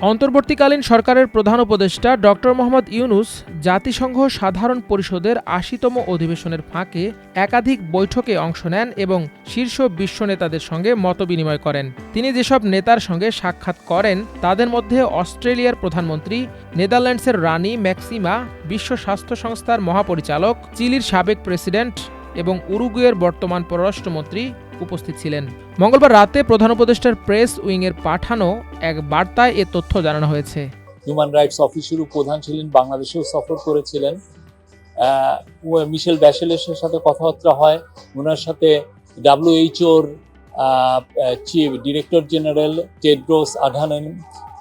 অন্তর্বর্তীকালীন সরকারের প্রধান উপদেষ্টা ডক্টর মোহাম্মদ ইউনুস জাতিসংঘ সাধারণ পরিষদের আশিতম অধিবেশনের ফাঁকে একাধিক বৈঠকে অংশ নেন এবং শীর্ষ বিশ্ব নেতাদের সঙ্গে মতবিনিময় করেন। তিনি যেসব নেতার সঙ্গে সাক্ষাৎ করেন, তাদের মধ্যে অস্ট্রেলিয়ার প্রধানমন্ত্রী, নেদারল্যান্ডসের রানী ম্যাক্সিমা, বিশ্ব স্বাস্থ্য সংস্থার মহাপরিচালক, চিলির সাবেক প্রেসিডেন্ট এবং উরুগুয়ের বর্তমান পররাষ্ট্রমন্ত্রী উপস্থিত ছিলেন। মঙ্গলবার রাতে প্রধান উপদেষ্টার প্রেস উইংয়ের পাঠানো এক বার্তায় এ তথ্য জানানো হয়েছে। হিউম্যান রাইটস অফিসেরও প্রধান ছিলেন, বাংলাদেশেও সফর করেছিলেন। মিশেল ব্যাশেলের সাথে কথাবার্তা হয়। ওনার সাথে ডাব্লিউএইচওর chief director general Tedros Adhanom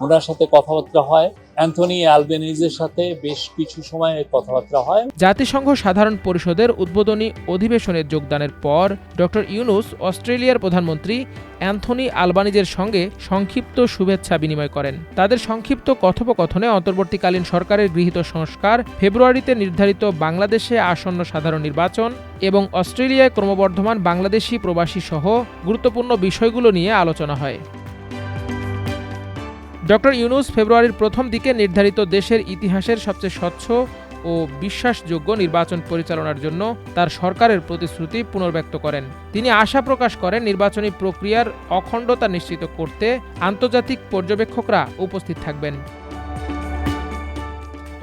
ওনার সাথে কথাবার্তা হয়। অ্যান্থনি অ্যালবেনিজের সাথে বেশ কিছু সময় কথাবার্তা হয়। জাতিসংঘ সাধারণ পরিষদের উদ্বোধনী অধিবেশনে যোগদানের পর ডক্টর ইউনুস অস্ট্রেলিয়ার প্রধানমন্ত্রী অ্যান্থনি আলবানিজের সঙ্গে সংক্ষিপ্ত শুভেচ্ছা বিনিময় করেন। তাদের সংক্ষিপ্ত কথোপকথনে অন্তর্বর্তীকালীন সরকারের গৃহীত সংস্কার, ফেব্রুয়ারিতে নির্ধারিত বাংলাদেশে আসন্ন সাধারণ নির্বাচন এবং অস্ট্রেলিয়ায় ক্রমবর্ধমান বাংলাদেশি প্রবাসী সহ গুরুত্বপূর্ণ বিষয়গুলো নিয়ে আলোচনা হয়। ডক্টর ইউনুস ফেব্রুয়ারির প্রথম দিকে নির্ধারিত দেশের ইতিহাসের সবচেয়ে স্বচ্ছ ও বিশ্বাসযোগ্য নির্বাচন পরিচালনার জন্য তার সরকারের প্রতিশ্রুতি পুনর্ব্যক্ত করেন। তিনি আশা প্রকাশ করেন নির্বাচনী প্রক্রিয়ার অখণ্ডতা নিশ্চিত করতে আন্তর্জাতিক পর্যবেক্ষকরা উপস্থিত থাকবেন।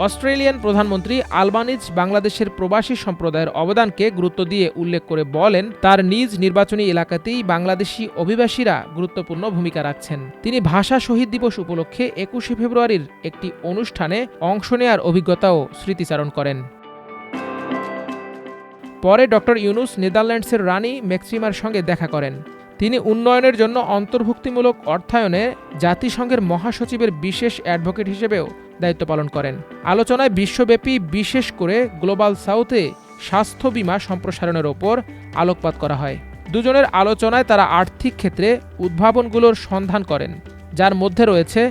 অস্ট্রেলিয়ান প্রধানমন্ত্রী আলবানিজ বাংলাদেশের প্রবাসী সম্প্রদায়ের অবদানকে গুরুত্ব দিয়ে উল্লেখ করে বলেন, তার নিজ নির্বাচনী এলাকাতেই বাংলাদেশি অভিবাসীরা গুরুত্বপূর্ণ ভূমিকা রাখছেন। তিনি ভাষা শহীদ দিবস উপলক্ষে একুশে ফেব্রুয়ারির একটি অনুষ্ঠানে অংশ নেয়ার অভিজ্ঞতাও স্মৃতিচারণ করেন। পরে ডক্টর ইউনুস নেদারল্যান্ডসের রানী ম্যাক্সিমার সঙ্গে দেখা করেন। তিনি উন্নয়নের জন্য অন্তর্ভুক্তিমূলক অর্থায়নে জাতিসংঘের মহাসচিবের বিশেষ অ্যাডভোকেট হিসেবেও দায়িত্ব পালন করেন। আলোচনায় বিশ্বব্যাপী, বিশেষ করে গ্লোবাল সাউথে স্বাস্থ্য বীমা সম্প্রসারণের ওপর আলোকপাত করা হয়। দুজনের আলোচনায় তারা আর্থিক ক্ষেত্রে উদ্ভাবনগুলোর সন্ধান করেন, যার মধ্যে রয়েছে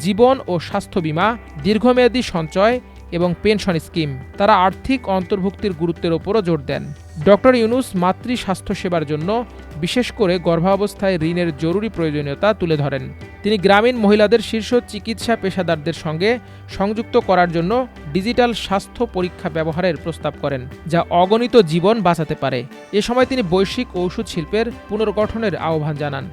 জীবন ও স্বাস্থ্য বীমা, দীর্ঘমেয়াদী সঞ্চয় এবং পেনশন স্কিম। তারা আর্থিক অন্তর্ভুক্তির গুরুত্বের ওপরও জোর দেন। ডক্টর ইউনুস মাতৃ স্বাস্থ্যসেবার জন্য বিশেষ করে গর্ভাবস্থায় ঋণের জরুরি প্রয়োজনীয়তা তুলে ধরেন। তিনি গ্রামীণ মহিলাদের শীর্ষ চিকিৎসা পেশাদারদের সঙ্গে সংযুক্ত করার জন্য ডিজিটাল স্বাস্থ্য পরীক্ষা ব্যবহারের প্রস্তাব করেন, যা অগণিত জীবন বাঁচাতে পারে। এ সময় তিনি বৈশ্বিক ঔষধ শিল্পের পুনর্গঠনের আহ্বান জানান।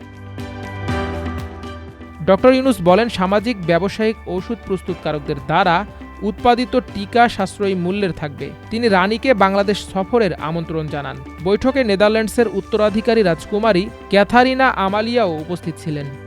ডক্টর ইউনুস বলেন, সামাজিক, ব্যবসায়িক ওষুধ প্রস্তুতকারকদের দ্বারা উৎপাদিত টিকা সাশ্রয়ী মূল্যের থাকবে। তিনি রানীকে বাংলাদেশ সফরের আমন্ত্রণ জানান। বৈঠকে নেদারল্যান্ডসের উত্তরাধিকারী রাজকুমারী ক্যাথারিনা আমালিয়াও উপস্থিত ছিলেন।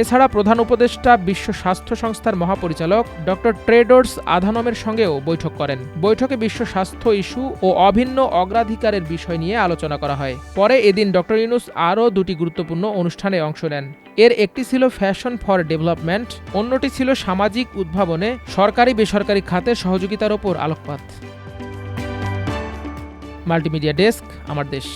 এছাড়া প্রধান উপদেষ্টা বিশ্ব স্বাস্থ্য সংস্থার মহাপরিচালক ডক্টর ট্রেডর্স আধানমের সঙ্গেও বৈঠক করেন। বৈঠকে বিশ্ব স্বাস্থ্য ইস্যু ও অভিন্ন অগ্রাধিকারের বিষয় নিয়ে আলোচনা করা হয়। পরে এদিন ডক্টর ইউনুস আরও দুটি গুরুত্বপূর্ণ অনুষ্ঠানে অংশ নেন। এর একটি ছিল ফ্যাশন ফর ডেভেলপমেন্ট, অন্যটি ছিল সামাজিক উদ্ভাবনে সরকারি বেসরকারি খাতে সহযোগিতার ওপর আলোকপাত। মাল্টিমিডিয়া ডেস্ক, আমার দেশ।